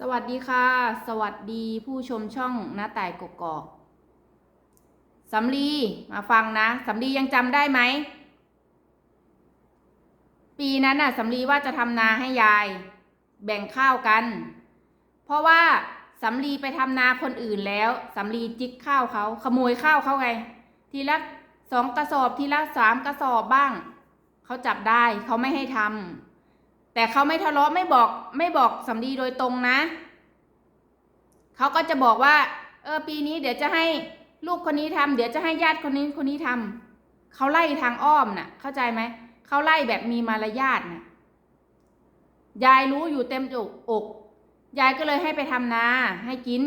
สวัสดีค่ะ สวัสดีผู้ชมช่องน้าต่ายกกอกสำลีมาฟังนะสำลียังจำได้ไหม ปีนั้นน่ะสำลีว่าจะทำนาให้ยาย แบ่งข้าวกัน เพราะว่าสำลีไปทำนาคนอื่นแล้วสำลีจิกข้าวเขาขโมยข้าวเขาไง ทีละสองกระสอบทีละสามกระสอบบ้าง เขาจับได้เขาไม่ให้ทำ แต่เขาไม่ทะเลาะไม่บอกไม่บอกสำลีโดยตรงนะเขาก็จะบอกว่า เออปีนี้เดี๋ยวจะให้ลูกคนนี้ทำเดี๋ยวจะให้ญาติคนนี้คนนี้ทำเขาไล่ทางอ้อมน่ะ เข้าใจไหมเขาไล่แบบมีมารยาทน่ะยายรู้อยู่เต็มอกอกยายก็เลยให้ไปทำนา ให้กิน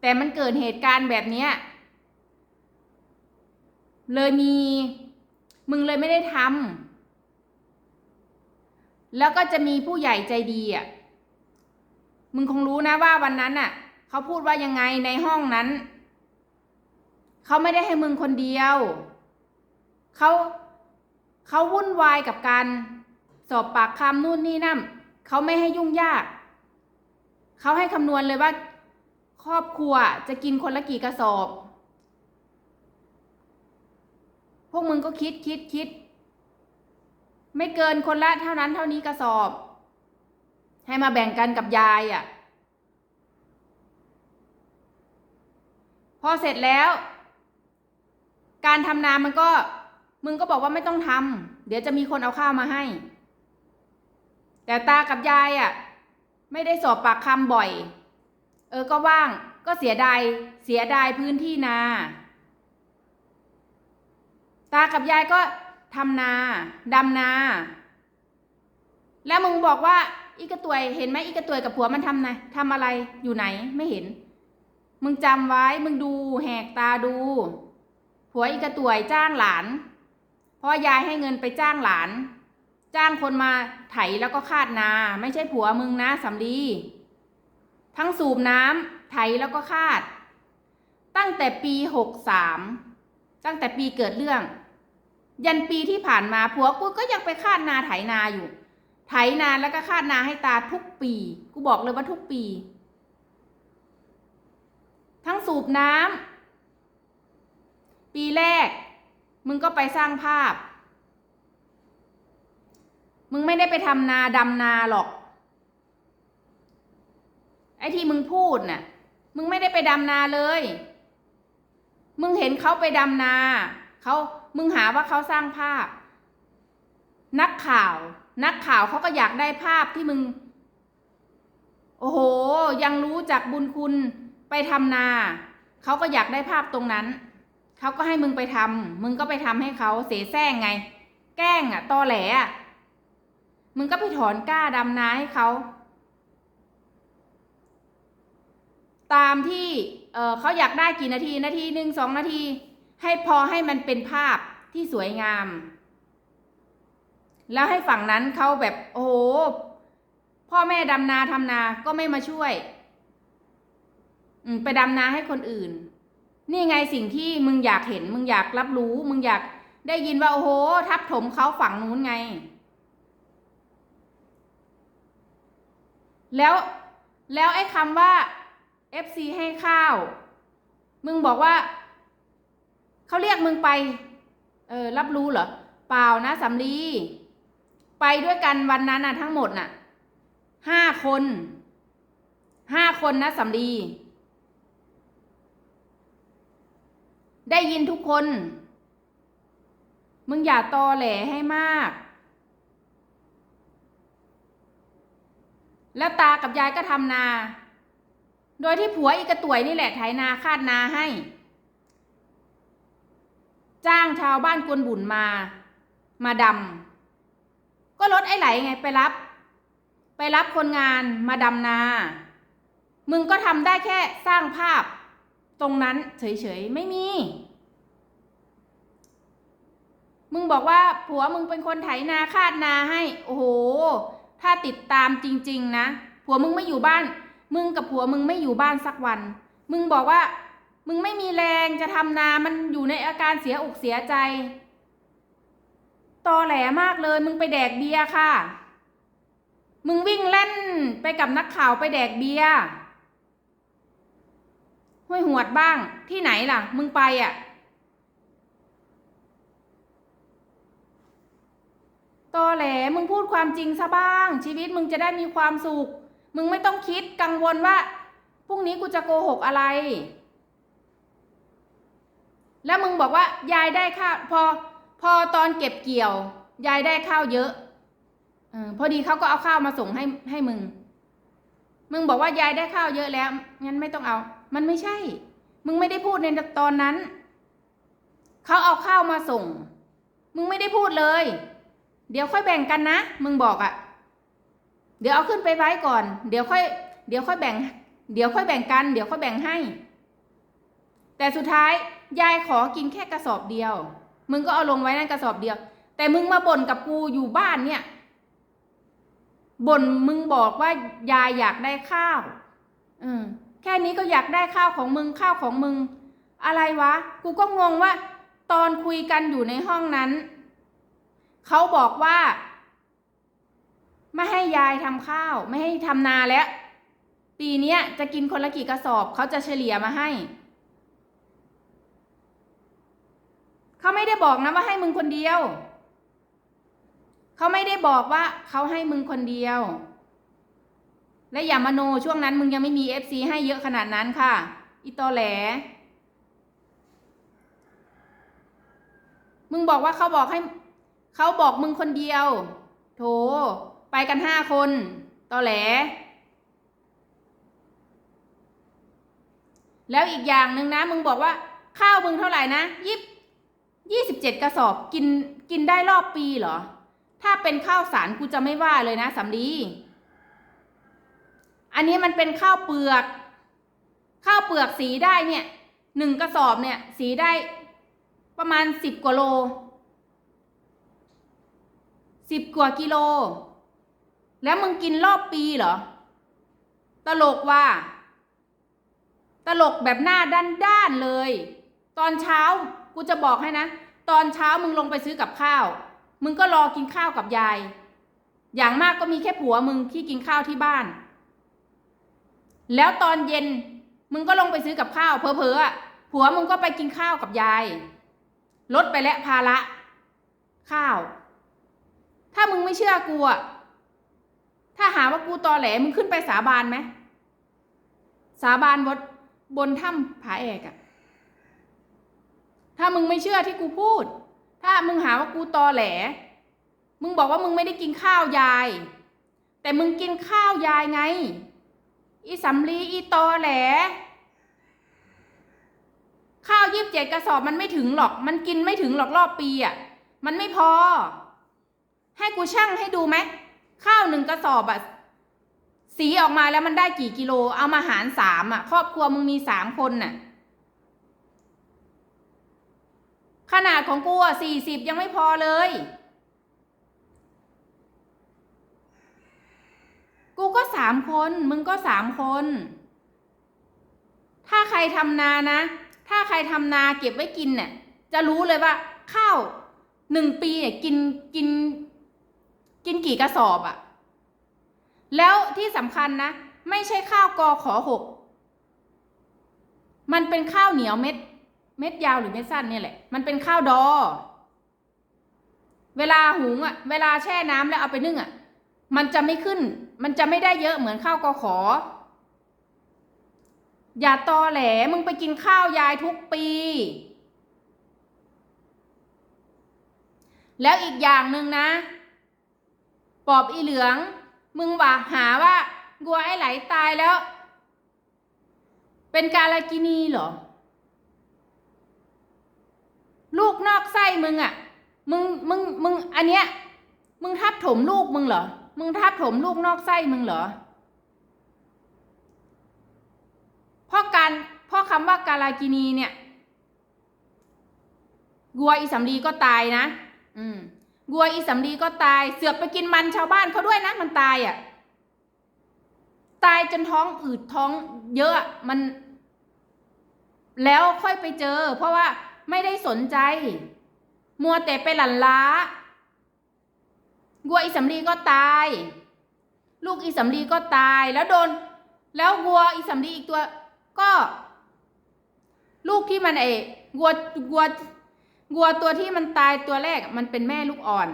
แต่มันเกิดเหตุการณ์แบบเนี้ยเลยมี มึงเลยไม่ได้ทำแล้วก็จะมีผู้ใหญ่ใจดีอะ มึงคงรู้นะว่าวันนั้นน่ะ เขาพูดว่ายังไงในห้องนั้น เขาไม่ได้ให้มึงคนเดียว เขาเขาวุ่นวายกับการสอบปากคำนู่นนี่นั่นเขาไม่ให้ยุ่งยาก เขาให้คำนวณเลยว่า ครอบครัวจะกินคนละกี่กระสอบ พวกมึงก็คิดคิดคิด ไม่เกินคนละเท่านั้นเท่านี้กระสอบ ให้มาแบ่งกันกับยายอะ่ะ พอเสร็จแล้ว การทำนามันก็ มึงก็บอกว่าไม่ต้องทำเดี๋ยวจะมีคนเอาข้าวมาให้ แต่ตากับยายอะ่ะ ไม่ได้สอบปากคำบ่อย เออก็ว่างก็เสียดายเสียดายพื้นที่นา ตากับยายก็ทำนาดำนา แล้วมึงบอกว่าอีกระตวยเห็นไหมอีกระตวยกับผัวมันทำไงทำอะไรอยู่ไหนไม่เห็น มึงจำไว้มึงดูแหกตาดู ผัวอีกระตวยจ้างหลานพราะยายให้เงินไปจ้างหลาน จ้างคนมาไถแล้วก็คาดนา ไม่ใช่ผัวมึงนะสำลีทั้งสูบน้ำไถแล้วก็คาด ตั้งแต่ปีหกสาม ตั้งแต่ปีเกิดเรื่อง ยันปีที่ผ่านมาผัวกูก็ยังไปคาดนาไถนาอยู่ ไถนาแล้วก็คาดนาให้ตาทุกปี กูบอกเลยว่าทุกปี ทั้งสูบน้ำปีแรก มึงก็ไปสร้างภาพ มึงไม่ได้ไปทำนาดำนาหรอก ไอ้ที่มึงพูดน่ะ มึงไม่ได้ไปดำนาเลย มึงเห็นเขาไปดำนาเขามึงหาว่าเขาสร้างภาพ นักข่าว นักข่าวเขาก็อยากได้ภาพที่มึง โอ้โห ยังรู้จักบุญคุณไปทำนาเขาก็อยากได้ภาพตรงนั้นเขาก็ให้มึงไปทำมึงก็ไปทำให้เขาเสแสร้งไง แกล้งอะตอแหลอะมึงก็ไปถอนกล้าดำนาให้เขา ตามที่เเขาอยากได้กี่นาทีนาทีหนึ่งสองนาที ให้พอให้มันเป็นภาพที่สวยงาม แล้วให้ฝั่งนั้นเขาแบบโอ้โหพ่อแม่ดำนาทำนาก็ไม่มาช่วยไปดำนาให้คนอื่น นี่ไงสิ่งที่มึงอยากเห็น มึงอยากรับรู้ มึงอยากได้ยินว่าโอ้โห ทับถมเขาฝั่งนู้นไง แล้วแล้วไอ้คำว่า FC ให้ข้าว มึงบอกว่า เขาเรียกมึงไป เออ รับรู้เหรอ เปล่านะสำลี ไปด้วยกันวันนั้นน่ะทั้งหมดน่ะ ห้าคน ห้าคนนะสำลี ได้ยินทุกคน มึงอย่าตอแหลให้มาก แล้วตากับยายก็ทำนา โดยที่ผัวอีกระต่วยนี่แหละไถนาคาดนาให้ จ้างชาวบ้านกวนบุญมา มาดำก็รถไอ้ไหลไงไปรับ ไปรับคนงานมาดำนา มึงก็ทำได้แค่สร้างภาพ ตรงนั้นเฉยๆ ไม่มี มึงบอกว่าผัวมึงเป็นคนไถนาคาดนาให้ โอ้โห ถ้าติดตามจริง ๆ นะ ผัวมึงไม่อยู่บ้าน มึงกับผัวมึงไม่อยู่บ้านสักวัน มึงบอกว่า มึงไม่มีแรงจะทำนา มันอยู่ในอาการเสียอกเสียใจ ตอแหลมากเลย มึงไปแดกเบียร์ค่ะกับนักข่าวไปแดกเบียร์ห้วยหวดบ้าง ที่ไหนล่ะ มึงไปอะตอแหลมึงพูดความจริงซะบ้าง ชีวิตมึงจะได้มีความสุข มึงไม่ต้องคิดกังวลว่าพรุ่งนี้กูจะโกหกอะไร แล้วมึงบอกว่ายายได้ข้าวพอพอตอนเก็บเกี่ยวยายได้ข้าวเยอะอพอดีเขาก็เอาข้าวมาส่งให้ให้มึง มึงบอกว่ายายได้ข้าวเยอะแล้วงั้นไม่ต้องเอา มันไม่ใช่ มึงไม่ได้พูดในตอนนั้นเขาเอาข้าวมาส่ง มึงไม่ได้พูดเลย เดี๋ยวค่อยแบ่งกันนะ มึงบอกอะ่ะ เดี๋ยวเอาขึ้นไปไว้ก่อน เดี๋ยวค่อย เดี๋ยวค่อยแบ่ง เดี๋ยวค่อยแบ่งกัน เดี๋ยวค่อยแบ่งให้ แต่สุดท้ายยายขอกินแค่กระสอบเดียว มึงก็เอาลงไว้นั่นกระสอบเดียว แต่มึงมาบ่นกับกูอยู่บ้านเนี่ย บ่นมึงบอกว่ายายอยากได้ข้าวอืมแค่นี้ก็อยากได้ข้าวของมึงข้าวของมึง อะไรวะ กูก็งงว่า ตอนคุยกันอยู่ในห้องนั้น เขาบอกว่า ไม่ให้ยายทำข้าว ไม่ให้ทำนาแล้ว ปีเนี้ยจะกินคนละกี่กระสอบเขาจะเฉลี่ยมาให้เขาไม่ได้บอกนะว่าให้มึงคนเดียวเขาไม่ได้บอกว่าเขาให้มึงคนเดียว และอย่ามาโนช่วงนั้นมึงยังไม่มีเอฟซีให้เยอะขนาดนั้นค่ะ อีตอแหลมึงบอกว่าเขาบอกให้ เขาบอกมึงคนเดียว โถ ไปกันห้าคนตอแหล แล้วอีกอย่างหนึ่งนะ มึงบอกว่า ข้าวมึงเท่าไหร่นะยี่ยี่สิบเจ็ดกระสอบกินกินได้รอบปีเหรอ ถ้าเป็นข้าวสารกูจะไม่ว่าเลยนะสำลีอันนี้มันเป็นข้าวเปลือก ข้าวเปลือกสีได้เนี่ยหนึ่งกระสอบเนี่ย สีได้ประมาณสิบกว่าโลสิบกว่ากิโล แล้วมึงกินรอบปีเหรอ ตลกว่า ตลกแบบหน้าด้านๆเลย ตอนเช้ากูจะบอกให้นะ ตอนเช้ามึงลงไปซื้อกับข้าว มึงก็รอกินข้าวกับยาย อย่างมากก็มีแค่ผัวมึงที่กินข้าวที่บ้าน แล้วตอนเย็นมึงก็ลงไปซื้อกับข้าวเพอเพอๆผัวมึงก็ไปกินข้าวกับยาย ลดไปแล้วภาระ ข้าว ถ้ามึงไม่เชื่อกูอะ ถ้าหาว่ากูตอแหลมึงขึ้นไปสาบานไหมสาบานบนบนถ้ำผาแอกอะถ้ามึงไม่เชื่อที่กูพูด ถ้ามึงหาว่ากูตอแหล มึงบอกว่ามึงไม่ได้กินข้าวยาย แต่มึงกินข้าวยายไง อีสำลีอีตอแหล ข้าวยีิบเจ็ดกระสอบมันไม่ถึงหรอก มันกินไม่ถึงหรอกรอบปีอะมันไม่พอ ให้กูชั่งให้ดูไหม ข้าวหนึ่งกระสอบอะสีออกมาแล้วมันได้กี่กิโล เอามาหารสามอะครอบครัวมึงมีสามคนน่ะ ขนาดของกูอะสี่สิบยังไม่พอเลย กูก็สามคน มึงก็สามคน ถ้าใครทำนานะ ถ้าใครทำนาเก็บไว้กินเนี่ยจะรู้เลยว่าข้าวหนึ่งปีเนี่ยกินกิน กินกี่กระสอบอะแล้วที่สำคัญนะ ไม่ใช่ข้าวกอขอหก มันเป็นข้าวเหนียวเม็ด เม็ดยาวหรือเม็ดสั้นเนี่ยแหละ มันเป็นข้าวดอ เวลาหุงอะเวลาแช่น้ำแล้วเอาไปนึ่งอะมันจะไม่ขึ้น มันจะไม่ได้เยอะเหมือนข้าวกอขอ อย่าตอแหล มึงไปกินข้าวยายทุกปี แล้วอีกอย่างหนึ่งนะ ปอบอีเหลือง มึงว่าหาว่ากัวไอ้ไหลตายแล้ว เป็นกาลากินีเหรอ ลูกนอกไส้มึงอะ่ะ มึงมึงมึงอันเนี้ย มึงทับถมลูกมึงเหรอ มึงทับถมลูกนอกไส้มึงเหรอเพราะการเพราะคำว่ากาลากินีเนี่ยกัวอีสำลีก็ตายนะ อืม กัวอีสำลีก็ตาย เสือกไปกินมันชาวบ้านเขาด้วยนะมันตายอะ่ะ ตายจนท้องอืดท้องเยอะมัน แล้วค่อยไปเจอ เพราะว่าไม่ได้สนใจ มัวแต่ไปหลั่นล้ากัวอีสำลีก็ตาย ลูกอีสำลีก็ตายแล้วโดน แล้ววัวอีสำลีอีกตัวก็ ลูกที่มันเอวัววัว วัวตัวที่มันตายตัวแรกมันเป็นแม่ลูกอ่อน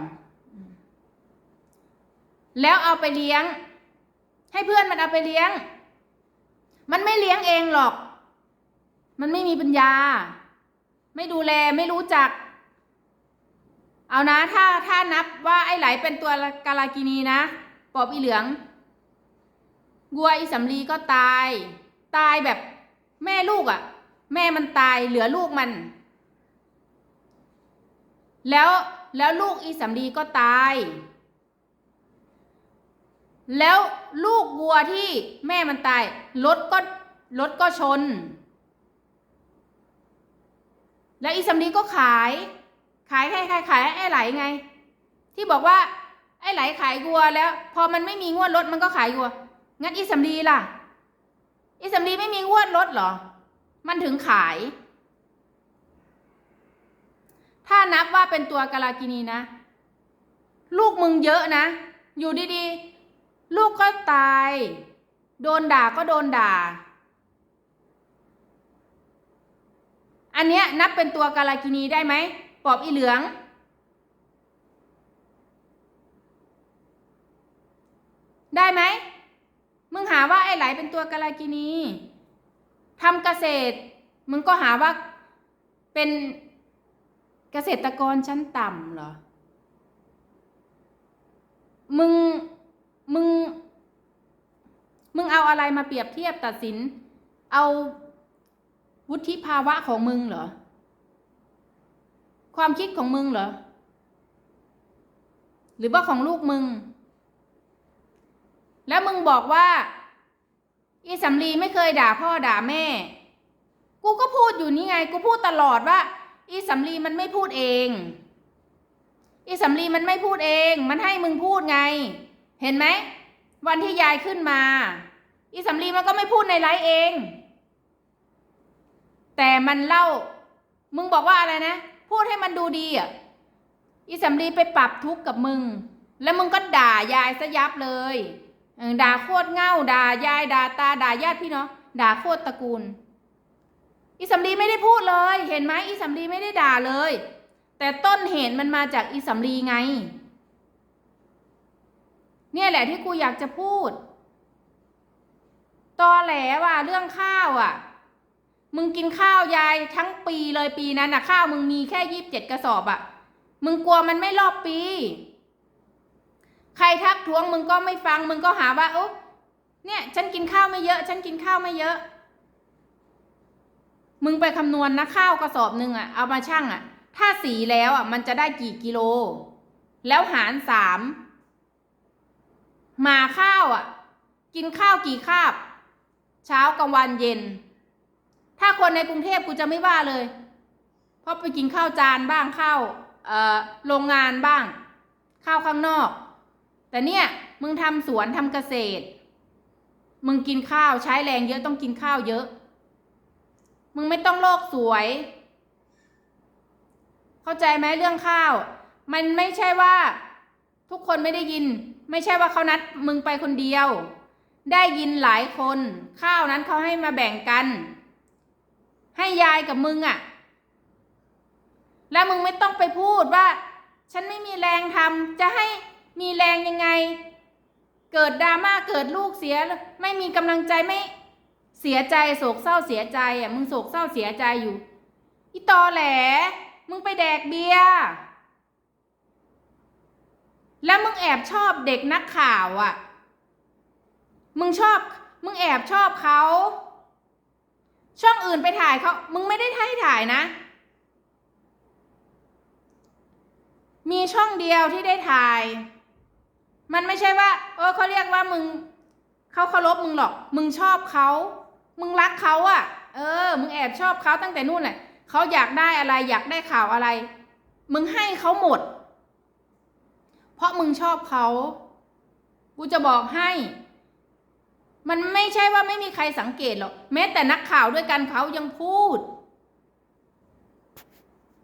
แล้วเอาไปเลี้ยง ให้เพื่อนมันเอาไปเลี้ยง มันไม่เลี้ยงเองหรอก มันไม่มีปัญญา ไม่ดูแลไม่รู้จัก เอานะ ถ้าถ้านับว่าไอ้ไหลเป็นตัวกาลากินีนะปอบอีเหลืองวัวอีสำลีก็ตาย ตายแบบแม่ลูกอะ่ะ แม่มันตายเหลือลูกมัน แล้วแล้วลูกอีสำลีก็ตาย แล้วลูกวัวที่แม่มันตายรถก็รถก็ชน แล้วอีสำลีก็ขาย ขายใครขายขายไอ้ไหลไง ที่บอกว่า ไอ้ไหลขายวัวแล้ว พอมันไม่มีงวดรถมันก็ขายวัว งั้นอีสำลีล่ะ อีสำลีไม่มีงวดรถเหรอ มันถึงขาย ถ้านับว่าเป็นตัวกาลากินีนะ ลูกมึงเยอะนะ อยู่ดีๆ ลูกก็ตาย โดนด่าก็โดนด่า อันเนี้ยนับเป็นตัวกาลากินีได้ไหม ปอบอีเหลือง ได้ไหม มึงหาว่าไอ้ไหลเป็นตัวกาลากินีทำเกษตร มึงก็หาว่าเป็น เกษตรกรชั้นต่ำเหรอ มึง มึง มึงเอาอะไรมาเปรียบเทียบตัดสิน เอาวุฒิภาวะของมึงเหรอ ความคิดของมึงเหรอ หรือว่าของลูกมึง แล้วมึงบอกว่าอีสำลีไม่เคยด่าพ่อด่าแม่ กูก็พูดอยู่นี่ไง กูพูดตลอดว่า อีสำลีมันไม่พูดเอง อีสำลีมันไม่พูดเอง มันให้มึงพูดไง เห็นไหม วันที่ยายขึ้นมา อีสำลีมันก็ไม่พูดในไลฟ์เอง แต่มันเล่า มึงบอกว่าอะไรนะ พูดให้มันดูดีอะ อีสำลีไปปรับทุกข์กับมึง แล้วมึงก็ด่ายายซะยับเลย ด่าโคตรเง่า ด่ายาย ด่าตา ด่าญาติพี่เน้องด่าโคตรตระกูล อีสำลีไม่ได้พูดเลย เห็นไหมอีสำลีไม่ได้ด่าเลย แต่ต้นเหตุมันมาจากอีสำลีไง เนี่ยแหละที่กูอยากจะพูด ตอแหลว่ะเรื่องข้าวอะ มึงกินข้าวยายทั้งปีเลยปีนั้นน่ะ ข้าวมึงมีแค่ยี่สิบเจ็ดกระสอบอะ มึงกลัวมันไม่รอบปี ใครทักท้วงมึงก็ไม่ฟัง มึงก็หาว่าโอ้เนี่ย ฉันกินข้าวไม่เยอะ ฉันกินข้าวไม่เยอะ มึงไปคำนวณนะข้าวกระสอบหนึ่งอะเอามาชั่งอะถ้าสีแล้วอะมันจะได้กี่กิโล แล้วหารสามมาข้าวอะกินข้าวกี่คาบ เช้ากลางวันเย็น ถ้าคนในกรุงเทพกูจะไม่ว่าเลย เพราะไปกินข้าวจานบ้างข้าวโรงงานบ้าง ข้าวข้างนอก แต่เนี่ยมึงทำสวนทำเกษตร มึงกินข้าวใช้แรงเยอะต้องกินข้าวเยอะ มึงไม่ต้องโลกสวย เข้าใจไหมเรื่องข้าว มันไม่ใช่ว่า ทุกคนไม่ได้ยิน ไม่ใช่ว่าเขานัดมึงไปคนเดียว ได้ยินหลายคน ข้าวนั้นเขาให้มาแบ่งกัน ให้ยายกับมึงอะ่ะ แล้วมึงไม่ต้องไปพูดว่า ฉันไม่มีแรงทำจะให้มีแรงยังไง เกิดดราม่าเกิดลูกเสีย ไม่มีกำลังใจไม่ เสียใจโศกเศร้าเสียใจอะมึงโศกเศร้าเสียใจอยู่ อีตอแหล มึงไปแดกเบียร์แล้วมึงแอบชอบเด็กนักข่าวอะ มึงชอบ มึงแอบชอบเขา ช่องอื่นไปถ่ายเขา มึงไม่ได้ให้ถ่ายนะ มีช่องเดียวที่ได้ถ่าย มันไม่ใช่ว่า เออเขาเรียกว่ามึง เขาเคารพมึงหรอก มึงชอบเขา มึงรักเขาอะเออ มึงแอบชอบเขาตั้งแต่นู่นแหละเขาอยากได้อะไรอยากได้ข่าวอะไร มึงให้เขาหมด เพราะมึงชอบเขากูจะบอกให้ มันไม่ใช่ว่าไม่มีใครสังเกตหรอกแม้แต่นักข่าวด้วยกันเขายังพูด